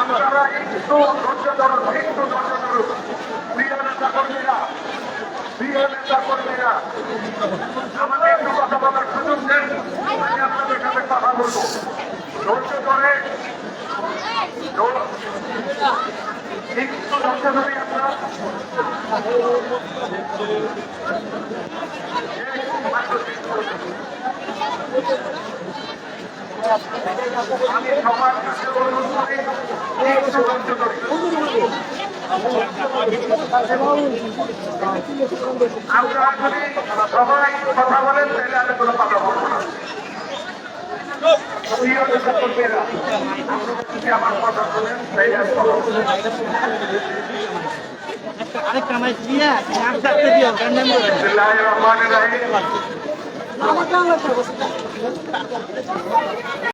আপনারা একটু ধৈর্য ধরুন একটু ধৈর্য ধরুন প্রিয় নেতা কর্মীরা প্রিয় নেতা কর্মীরা আমাকে একটু কথা বলার সুযোগ দেন আমি আপনাদের সাথে কথা বলব ধৈর্য ধরে একটু ধৈর্য ধরে আপনারা আমি সবার কাছে অনুরোধ করি সবাই কথা বলেন তাহলে আমি কোনো কথা বলব না আমার কথা শোনেন বলব। আরেকটা মাইক দিয়ে নাম থাকতে দিও করে রহমানির রহিম।